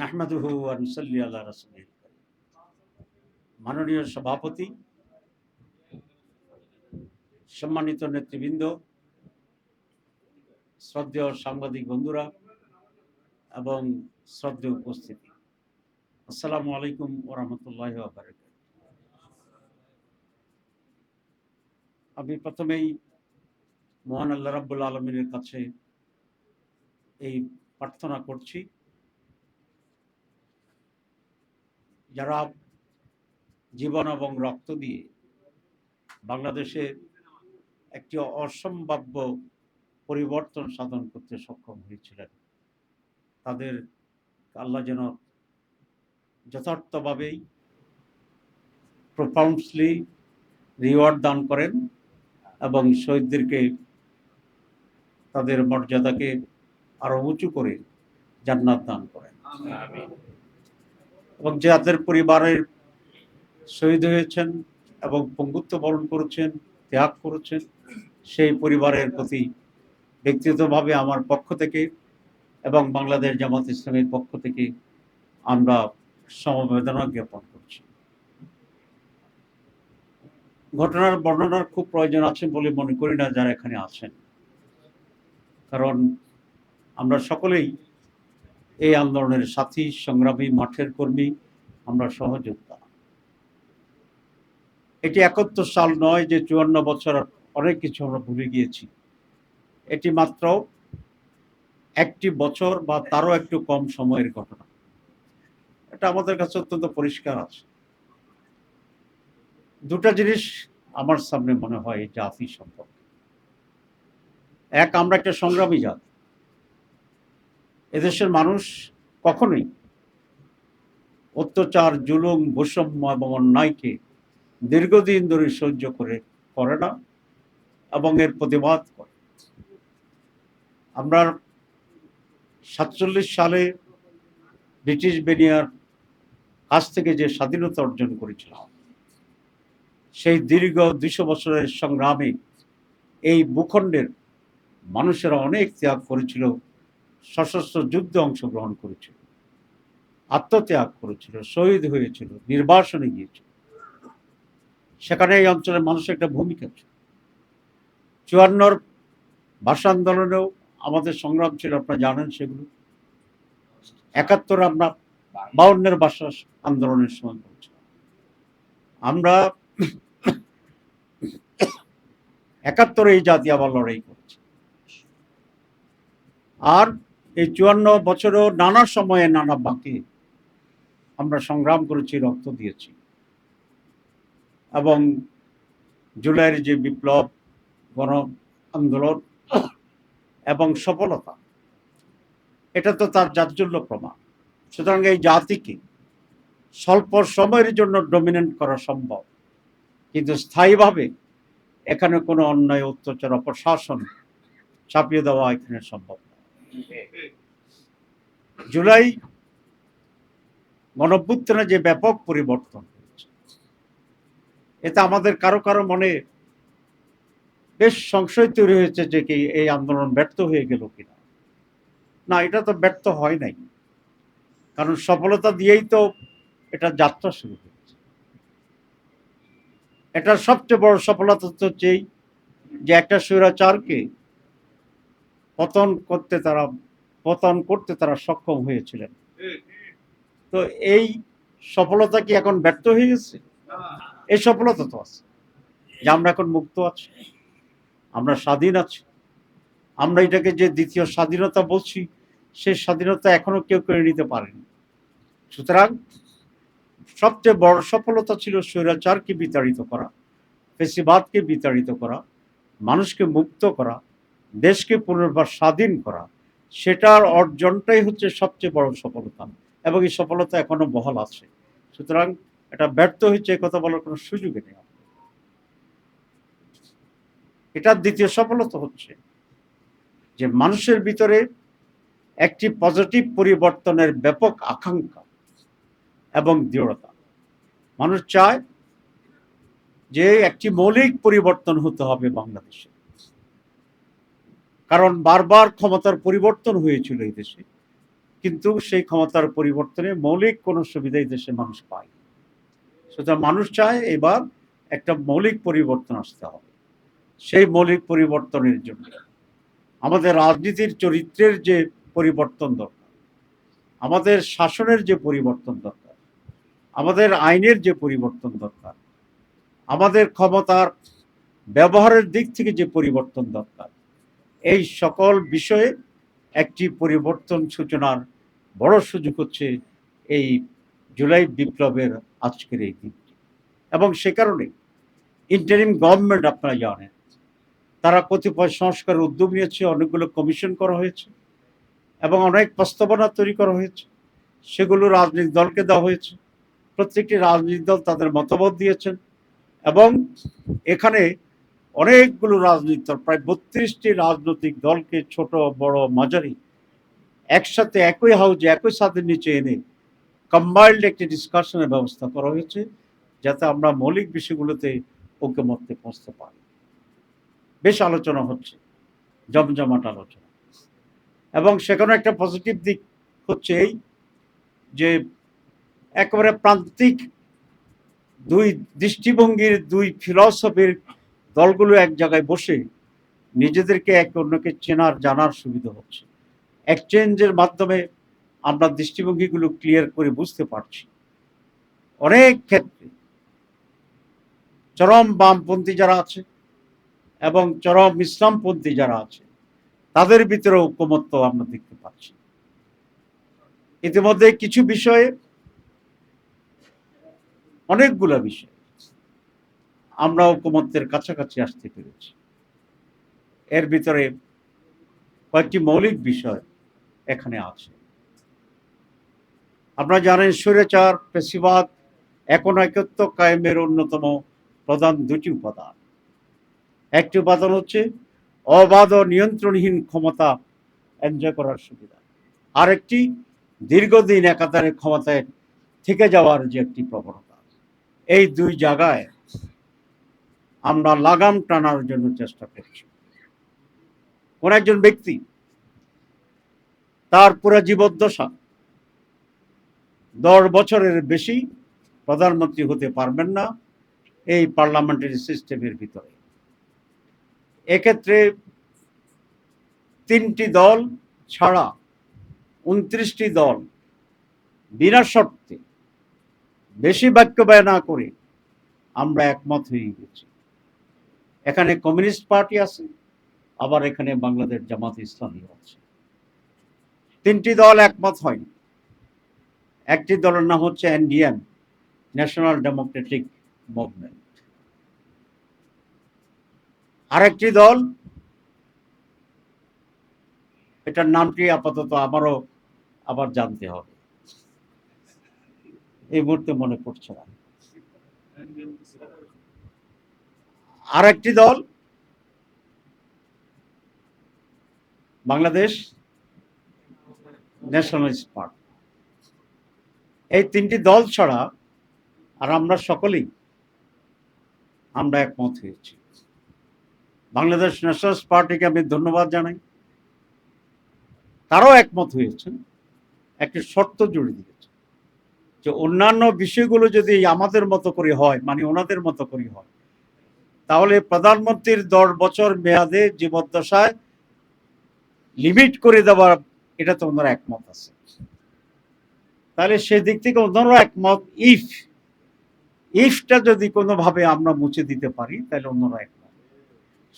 নাহমাদুহু মাননীয় সভাপতি, সম্মানিত নেতৃবৃন্দ, শ্রদ্ধেয় সাংবাদিক বন্ধুরা এবং শ্রদ্ধেয় উপস্থিতি। আসসালামু আলাইকুম ওরহমতুল্লাহ আমি প্রথমেই মহান আল্লাহ রাব্বুল আলমিনের কাছে এই প্রার্থনা করছি। যারা জীবন এবং রক্ত দিয়ে বাংলাদেশে একটি অসম্ভাব্য পরিবর্তন সাধন করতে সক্ষম হয়েছিলেন, তাদের আল্লাহ যেন যথার্থভাবেই প্রফাউন্ডলি রিওয়ার্ড দান করেন এবং শহীদদেরকে তাদের মর্যাদাকে আরও উঁচু করে জান্নাত দান করেন। এবং যাদের পরিবারের শহীদ হয়েছেন এবং পঙ্গুত্ব বরণ করেছেন, ত্যাগ করেছেন। সেই পরিবারের প্রতি ব্যক্তিগতভাবে আমার পক্ষ থেকে এবং বাংলাদেশ জামাত ইসলামের পক্ষ থেকে আমরা সমবেদনা জ্ঞাপন করছি। ঘটনার বর্ণনার খুব প্রয়োজন আছে বলে মনে করি না যারা এখানে আছেন। কারণ আমরা সকলেই এই আন্দোলনের সাথী, সংগ্রামী, মাঠের কর্মী, আমরা সহযোদ্ধা। এটি একাত্তর সাল নয় যে চুয়ান্ন বছর অনেক কিছু আমরা ভুলে গিয়েছি। এটি মাত্র একটি বছর বা তারও একটু কম সময়ের ঘটনা। এটা আমাদের কাছে অত্যন্ত পরিষ্কার আছে। দুটা জিনিস আমার সামনে মনে হয় জাতি সম্পর্কে। এক, আমরা একটা সংগ্রামী জাতি। এদেশের মানুষ কখনোই অত্যাচার, জুলুম, বৈষম্য এবং অন্যায়কে দীর্ঘদিন ধরে সহ্য করে করে না এবং এর প্রতিবাদ করে। আমরা সাতচল্লিশ সালে ব্রিটিশ বেনিয়ার কাছ থেকে যে স্বাধীনতা অর্জন করেছিলাম, সেই দীর্ঘ দুশো বছরের সংগ্রামে এই ভূখণ্ডের মানুষেরা অনেক ত্যাগ করেছিল সশস্ত্র যুদ্ধে অংশগ্রহণ করেছিল, আত্মত্যাগ করেছিল, শহীদ হয়েছিল, নির্বাসনে গিয়েছিল। সেখানে এই অঞ্চলের মানুষের একটা ভূমিকা ছিল। চুয়ান্নর ভাষা আন্দোলনেও আমাদের সংগ্রাম ছিল, আপনারা জানেন সেগুলো। একাত্তর আমরা বাউন্নের ভাষা আন্দোলনের সময় করেছিলাম। আমরা একাত্তরে এই জাতি আবার লড়াই করেছে। আর এই চুয়ান্ন বছরও নানা সময়ে নানা বাকি আমরা সংগ্রাম করেছি, রক্ত দিয়েছি। এবং জুলাইয়ের যে বিপ্লব, গণ আন্দোলন এবং সফলতা, এটা তো তার জাজ্জল্য প্রমাণ। সুতরাং এই জাতিকে স্বল্প সময়ের জন্য ডমিনেন্ট করা সম্ভব। কিন্তু স্থায়ীভাবে এখানে কোনো অন্যায়, অত্যাচার, অপশাসন চাপিয়ে দেওয়া এখানে সম্ভব। জুলাই গণভ্যুত্থানে যে ব্যাপক পরিবর্তন এতে আমাদের কারও কারও মনে বেশ সংশয় তৈরি হয়েছে যে কি এই আন্দোলন ব্যর্থ হয়ে গেল কিনা। না, এটা তো ব্যর্থ হয় নাই। কারণ সফলতা দিয়েই তো এটা যাত্রা শুরু হয়েছে। এটার সবচেয়ে বড় সফলতা তো হচ্ছেই যে একটা স্বৈরাচারকে পতন করতে তারা, পতন করতে তারা সক্ষম হয়েছিলেন। তো এই সফলতা কি এখন ব্যর্থ হয়ে গেছে? এই সফলতা তো আছে। যে আমরা এখন মুক্ত আছি, আমরা স্বাধীন আছি, আমরা এটাকে যে দ্বিতীয় স্বাধীনতা বলছি, সেই স্বাধীনতা এখনও কেউ কেড়ে নিতে পারেনি। সুতরাং সবচেয়ে বড় সফলতা ছিল স্বৈরাচারকে বিতাড়িত করা, ফেসিবাদকে বিতাড়িত করা, মানুষকে মুক্ত করা দেশকে পুনর্বার স্বাধীন করা, সেটার অর্জনটাই হচ্ছে সবচেয়ে বড় সফলতা এবং এই সফলতা এখনও বহাল আছে। সুতরাং এটা ব্যর্থ হয়েছে কথা বলার কোনো সুযোগই নেই এটার দ্বিতীয় সফলতা হচ্ছে যে মানুষের ভিতরে একটি পজিটিভ পরিবর্তনের ব্যাপক আকাঙ্ক্ষা এবং দৃঢ়তা। মানুষ চায় যে একটি মৌলিক পরিবর্তন হতে হবে বাংলাদেশে। কারণ বারবার ক্ষমতার পরিবর্তন হয়েছিল এই দেশে। কিন্তু সেই ক্ষমতার পরিবর্তনে মৌলিক কোনো সুবিধাই দেশে মানুষ পায় সুতরাং মানুষ চায় এবার একটা মৌলিক পরিবর্তন আসতে হবে। সেই মৌলিক পরিবর্তনের জন্য। আমাদের রাজনীতির চরিত্রের যে পরিবর্তন দরকার, আমাদের শাসনের যে পরিবর্তন দরকার, আমাদের আইনের যে পরিবর্তন দরকার, আমাদের ক্ষমতার ব্যবহারের দিক থেকে যে পরিবর্তন দরকার এই সকল বিষয়ে একটি পরিবর্তন সূচনার বড় সুযোগ হচ্ছে এই জুলাই বিপ্লবের আজকের এই দিনটি। এবং সে কারণে ইন্টারিম গভর্নমেন্ট আপনারা জানেন, তারা কতিপয় সংস্কারের উদ্যোগ নিয়েছে, অনেকগুলো কমিশন করা হয়েছে এবং অনেক প্রস্তাবনা তৈরি করা হয়েছে। সেগুলো রাজনৈতিক দলকে দেওয়া হয়েছে। প্রত্যেকটি রাজনৈতিক দল তাদের মতামত দিয়েছেন এবং এখানে অনেকগুলো রাজনৈতিক দল, প্রায় বত্রিশটি রাজনৈতিক দলকে ছোট, বড়, মাঝারি একসাথে একই হাউজে একই ছাদের নিচে এনে কম্বাইন্ড একটি ডিসকাশনের ব্যবস্থা করা হয়েছে যাতে আমরা মৌলিক বিষয়গুলোতে ঐক্যমত্যে পৌঁছতে পারি। বেশ আলোচনা হচ্ছে, জমজমাট আলোচনা। এবং সেখানে একটা পজিটিভ দিক হচ্ছে এই যে একেবারে প্রান্তিক দুই দৃষ্টিভঙ্গির দুই ফিলসফির দলগুলো এক জায়গায় বসে নিজেদেরকে এক অন্যকে চেনার, জানার সুবিধা হচ্ছে। এক্সচেঞ্জের মাধ্যমে আমরা দৃষ্টিভঙ্গিগুলো ক্লিয়ার করে বুঝতে পারছি। অনেক ক্ষেত্রে চরম বামপন্থী যারা আছে এবং চরম ইসলামপন্থী যারা আছে, তাদের ভিতরে ঐক্যমত্য আমরা দেখতে পাচ্ছি। ইতিমধ্যে কিছু বিষয়ে অনেকগুলো বিষয় আমরা ঐক্যমত্যের কাছাকাছি আসতে পেরেছি। এর ভিতরে কয়েকটি মৌলিক বিষয় এখানে আছে। আপনারা জানেন, স্বৈরাচার পেশিবাদ এখন একত্ব কায়েমের অন্যতম প্রধান দুটি উপাদান। একটি উপাদান হচ্ছে অবাধ ও নিয়ন্ত্রণহীন ক্ষমতা এনজয় করার সুবিধা। আরেকটি দীর্ঘদিন একাধারে ক্ষমতায় থেকে যাওয়ার যে একটি প্রবণতা। এই দুই জায়গায় আমরা লাগাম টানার জন্য চেষ্টা করছি। কোন একজন ব্যক্তি, তার পুরো জীবদ্দশা দশ বছরের বেশি প্রধানমন্ত্রী হতে পারবেন না এই পার্লামেন্টারি সিস্টেমের ভিতরে। এক্ষেত্রে তিনটি দল ছাড়া উনত্রিশটি দল বিনা শর্তে বেশি বাক্য ব্যয় না করে আমরা একমত হয়ে গেছি। এখানে কমিউনিস্ট পার্টি আছে, আবার এখানে বাংলাদেশ জামাত ইসলামী আছে। তিনটি দল একমত হয়নি। একটি দলের নাম হচ্ছে এনডিএম, ন্যাশনাল ডেমোক্রেটিক মুভমেন্ট। আরেকটি দল, এটার নামটি আপাতত আমারও আবার জানতে হবে। এই মুহূর্তে মনে পড়ছে না। আরেকটি দল বাংলাদেশ ন্যাশনালিস্ট পার্টি। এই তিনটি দল ছাড়া আর আমরা সকলেই, আমরা একমত হয়েছি। বাংলাদেশ ন্যাশনালিস্ট পার্টিকে আমি ধন্যবাদ জানাই। তারাও একমত হয়েছেন, একটি শর্ত জুড়ে দিয়েছে যে অন্যান্য বিষয়গুলো যদি আমাদের মতো করে হয় মানে ওনাদের মতো করে হয় তাহলে প্রধানমন্ত্রীর দশ বছর মেয়াদে জীবদ্দশায় লিমিট করে দেওয়ার, এটা তো ওনারা একমত আছে। তাহলে সেদিক থেকে ওনারা একমত ইফ ইফটা যদি কোনোভাবে আমরা মুছে দিতে পারি, তাহলে অন্যরা একমত।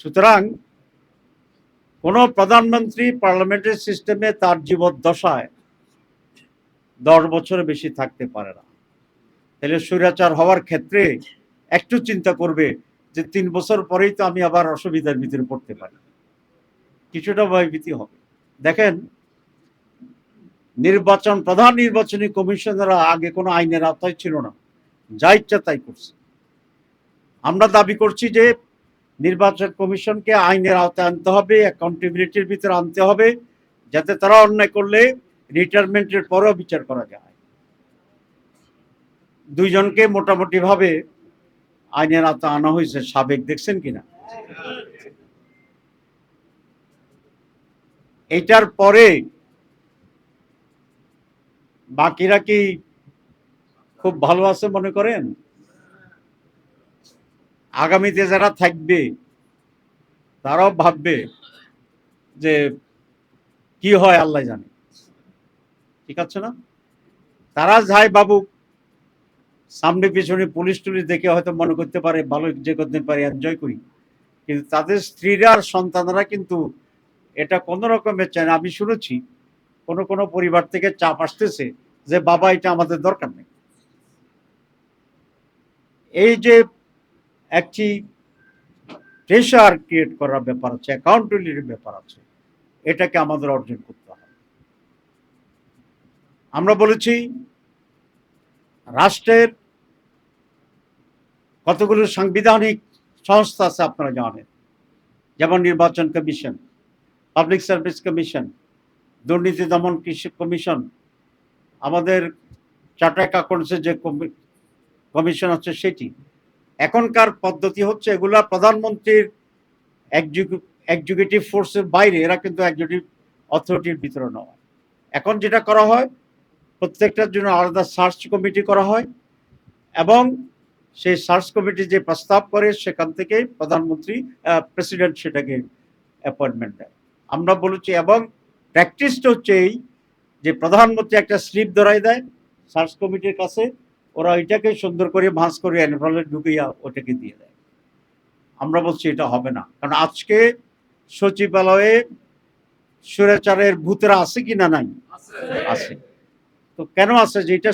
সুতরাং কোন প্রধানমন্ত্রী পার্লামেন্টারি সিস্টেমে তার জীবদ্দশায় দশ বছরের বেশি থাকতে পারে না। তাহলে স্বৈরাচার হওয়ার ক্ষেত্রে একটু চিন্তা করবে যে তিন বছর পরেই তো আমি আবার অসুবিধার ভিতরে পড়তে পারি। কিছুটা ভয়ভীতি হবে। দেখেন, নির্বাচন, প্রধান নির্বাচনী কমিশনাররা আগে কোনো আইনের আওতায় ছিল না। যা ইচ্ছা তাই করছে। আমরা দাবি করছি যে নির্বাচন কমিশনকে আইনের আওতায় আনতে হবে অ্যাকাউন্টেবিলিটির ভিতরে আনতে হবে, যাতে তারা অন্যায় করলে রিটায়ারমেন্টের পরেও বিচার করা যায়। দুইজনকে মোটামুটি ভাবে আইনের আওতায় আনা হয়েছে, সাবেক দেখছেন কিনা? এটার পরে বাকিরা কি খুব ভালো আছে মনে করেন? আগামীতে যারা থাকবে, তারাও ভাববে যে কি হয়, আল্লাহ জানে। ঠিক আছে না? তারা যাই বাবু সামনে, পিছনে পুলিশ টুলিশ দেখে হয়তো মনে করতে পারে, ভালো যে করতে পারে এনজয় করি। কিন্তু তাদের স্ত্রীরা আর সন্তানরা কিন্তু এটা কোনো রকমের চায় না। আমি শুনেছি, কোনো কোনো পরিবার থেকে চাপ আসতেছে যে, বাবা, এটা আমাদের দরকার নেই। এই যে একটি প্রেশার ক্রিয়েট করার ব্যাপার আছে অ্যাকাউন্টেবিলিটির ব্যাপার আছে, এটাকে আমাদের অর্জন করতে হবে। আমরা বলেছি, রাষ্ট্রের কতগুলো সাংবিধানিক সংস্থা আছে আপনারা জানেন? যেমন নির্বাচন কমিশন, পাবলিক সার্ভিস কমিশন, দুর্নীতি দমন কৃষি কমিশন, আমাদের চার্টার্ড অ্যাকাউন্টসের যে কমি- কমিশন আছে সেটি। এখনকার পদ্ধতি হচ্ছে এগুলা প্রধানমন্ত্রীর এক্সিকিউটিভ ফোর্সের বাইরে, এরা কিন্তু এক্সিকিউটিভ অথরিটির ভিতরে নেওয়া এখন যেটা করা হয়, প্রত্যেকটার জন্য আলাদা সার্চ কমিটি করা হয় এবং সেই সার্চ কমিটি যে প্রস্তাব করে সেখান থেকে প্রধানমন্ত্রী প্রেসিডেন্ট সেটাকে অ্যাপয়েন্টমেন্ট দেয়। আমরা বলেছি এবং প্র্যাকটিসটা হচ্ছে এই যে প্রধানমন্ত্রী একটা স্লিপ ধরাই দেয় সার্চ কমিটির কাছে ওরা এটাকে সুন্দর করে ভাঁজ করে অ্যানভলে ঢুকিয়া ওটাকে দিয়ে দেয়। আমরা বলছি এটা হবে না। কারণ আজকে সচিবালয়ে সুরাচারের ভূতেরা আছে কি না নাই আছে। তো কেন আছে? যে এটা